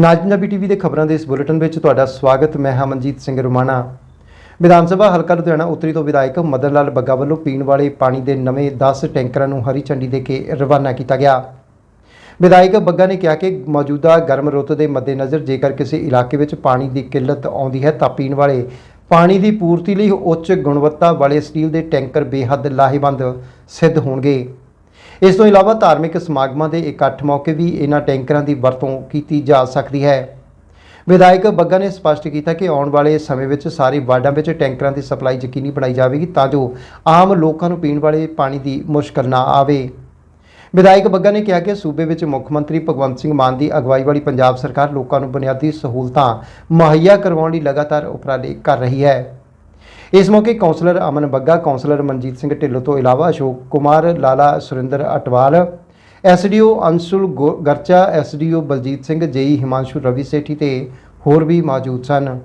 ਨਾਜ Punjabi TV ਦੇ ਖਬਰਾਂ ਦੇ ਇਸ ਬੁਲੇਟਿਨ ਵਿੱਚ ਤੁਹਾਡਾ ਸਵਾਗਤ, ਮੈਂ ਹਾਂ ਮਨਜੀਤ ਸਿੰਘ ਰੁਮਾਣਾ। ਵਿਧਾਨ ਸਭਾ ਹਲਕਾ ਲੁਧਿਆਣਾ ਉੱਤਰੀ ਤੋਂ ਵਿਧਾਇਕ ਮਦਨ ਲਾਲ ਬੱਗਾ ਵੱਲੋਂ ਪੀਣ ਵਾਲੇ ਪਾਣੀ ਦੇ ਨਵੇਂ 10 ਟੈਂਕਰਾਂ ਨੂੰ ਹਰੀ ਝੰਡੀ ਦੇ ਕੇ ਰਵਾਨਾ ਕੀਤਾ ਗਿਆ। ਵਿਧਾਇਕ ਬੱਗਾ ਨੇ ਕਿਹਾ ਕਿ ਮੌਜੂਦਾ ਗਰਮ ਰੁੱਤ ਦੇ ਮੱਦੇਨਜ਼ਰ ਜੇਕਰ ਕਿਸੇ ਇਲਾਕੇ ਵਿੱਚ ਪਾਣੀ ਦੀ ਕਿੱਲਤ ਆਉਂਦੀ ਹੈ ਤਾਂ ਪੀਣ ਵਾਲੇ ਪਾਣੀ ਦੀ ਪੂਰਤੀ ਲਈ ਉੱਚ ਗੁਣਵੱਤਾ ਵਾਲੇ ਸਟੀਲ ਦੇ ਟੈਂਕਰ ਬੇਹੱਦ ਲਾਹੇਵੰਦ ਸਿੱਧ ਹੋਣਗੇ। ਇਸ ਤੋਂ ਇਲਾਵਾ ਧਾਰਮਿਕ ਸਮਾਗਮਾਂ ਦੇ ਇਕੱਠ ਮੌਕੇ ਵੀ ਇਹਨਾਂ ਟੈਂਕਰਾਂ ਦੀ ਵਰਤੋਂ ਕੀਤੀ ਜਾ ਸਕਦੀ ਹੈ। ਵਿਧਾਇਕ ਬੱਗਾ ਨੇ ਸਪਸ਼ਟ ਕੀਤਾ ਕਿ ਆਉਣ ਵਾਲੇ ਸਮੇਂ ਵਿੱਚ ਸਾਰੇ ਵਾਰਡਾਂ ਵਿੱਚ ਟੈਂਕਰਾਂ ਦੀ ਸਪਲਾਈ ਯਕੀਨੀ ਬਣਾਈ ਜਾਵੇਗੀ ਤਾਂ ਜੋ ਆਮ ਲੋਕਾਂ ਨੂੰ ਪੀਣ ਵਾਲੇ ਪਾਣੀ ਦੀ ਮੁਸ਼ਕਲ ਨਾ ਆਵੇ। ਵਿਧਾਇਕ ਬੱਗਾ ਨੇ ਕਿਹਾ ਕਿ ਸੂਬੇ ਵਿੱਚ ਮੁੱਖ ਮੰਤਰੀ ਭਗਵੰਤ ਸਿੰਘ ਮਾਨ ਦੀ ਅਗਵਾਈ ਵਾਲੀ ਪੰਜਾਬ ਸਰਕਾਰ ਲੋਕਾਂ ਨੂੰ ਬੁਨਿਆਦੀ ਸਹੂਲਤਾਂ ਮੁਹੱਈਆ ਕਰਵਾਉਣ ਲਈ ਲਗਾਤਾਰ ਉਪਰਾਲੇ ਕਰ ਰਹੀ ਹੈ। ਇਸ ਮੌਕੇ ਕੌਂਸਲਰ ਅਮਨ ਬੱਗਾ, ਕੌਂਸਲਰ ਮਨਜੀਤ ਸਿੰਘ ਢਿੱਲੋਂ ਤੋਂ ਇਲਾਵਾ ਅਸ਼ੋਕ ਕੁਮਾਰ, ਲਾਲਾ ਸੁਰਿੰਦਰ ਅਟਵਾਲ ਐਸਡੀਓ ਅੰਸ਼ੁਲ ਗੋ- ਗਰਚਾ ਐਸਡੀਓ ਬਲਜੀਤ ਸਿੰਘ, ਜੇਈ ਹਿਮਾਂਸ਼ੂ ਰਵੀ ਸੇਠੀ ਤੇ ਹੋਰ ਵੀ ਮੌਜੂਦ ਸਨ।